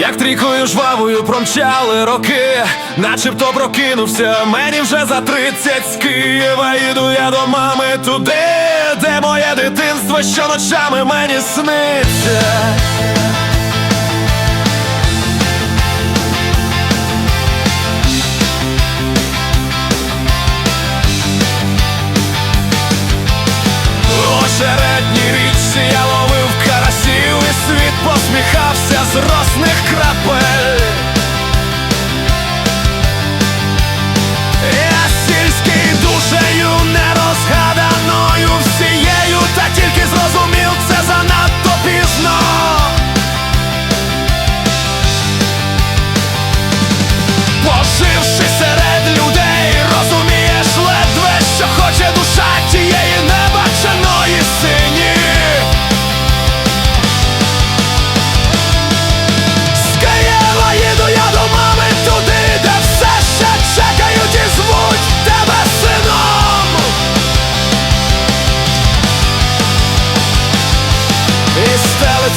Як трійкою жвавою промчали роки, начебто прокинувся, мені вже за тридцять з Києва іду я до мами туди, де моє дитинство щоночами мені сниться.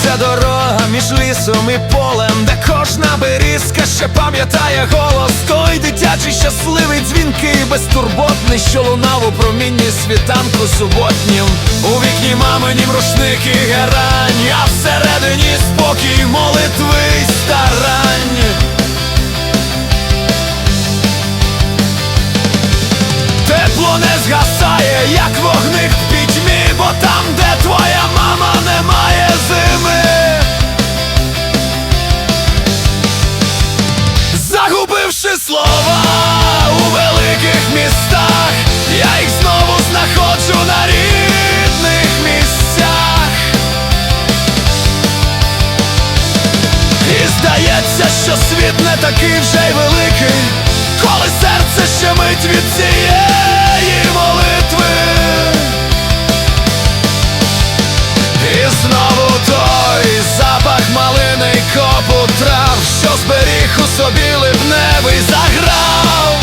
Стелиться дорога між лісом і полем, де кожна берізка ще пам'ятає голос той дитячий щасливий дзвінкий, безтурботний, що лунав у промінні світанку суботнім. У вікні маминім рушник і герань, а всередині слова у великих містах, я їх знову знаходжу на рідних місцях. І здається, що світ не такий вже й великий, коли серце ще мить від цієї собі заграв.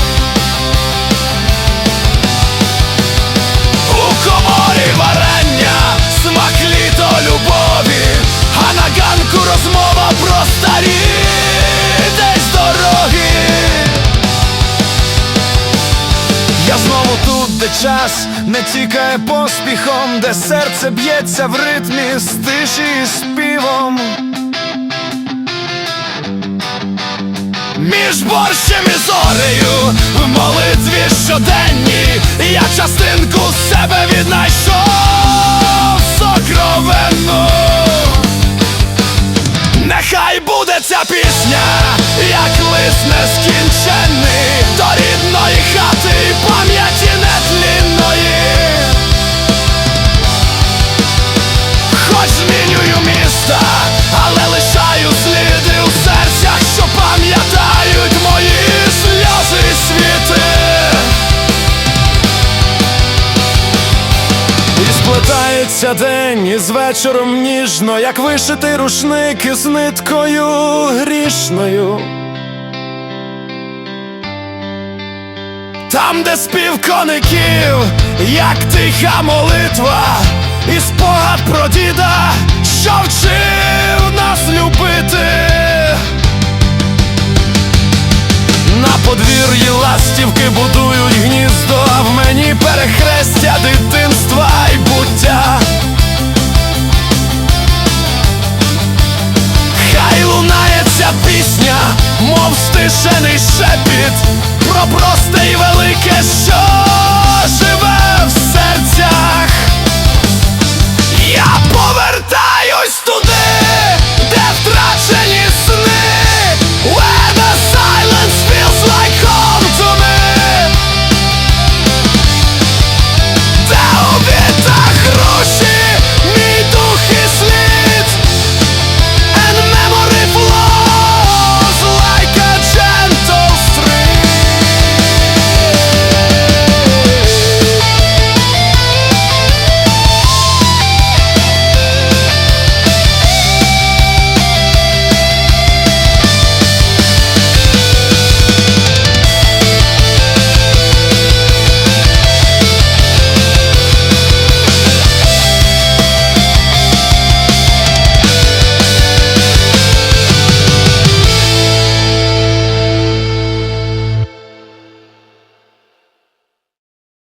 У коморі варення, смак літо любові, а на ганку розмова про старі десь дороги. Я знову тут, де час не тікає поспіхом, де серце б'ється в ритмі з тиші і співом. Між борщем і зорею в молитві щоденні я частинку себе віднайшов сокровенну. Нехай буде ця пісня, як лист нескінченний сплетається день із вечором ніжно, як вишитий рушник із ниткою грішною. Там, де спів коників, як тиха молитва, і спогад про діда, що вчив нас любити. На подвір'ї ластівки будують гніздо, в мені перехрестя дитинства й буття. Мішений шепіт про просте і велике що.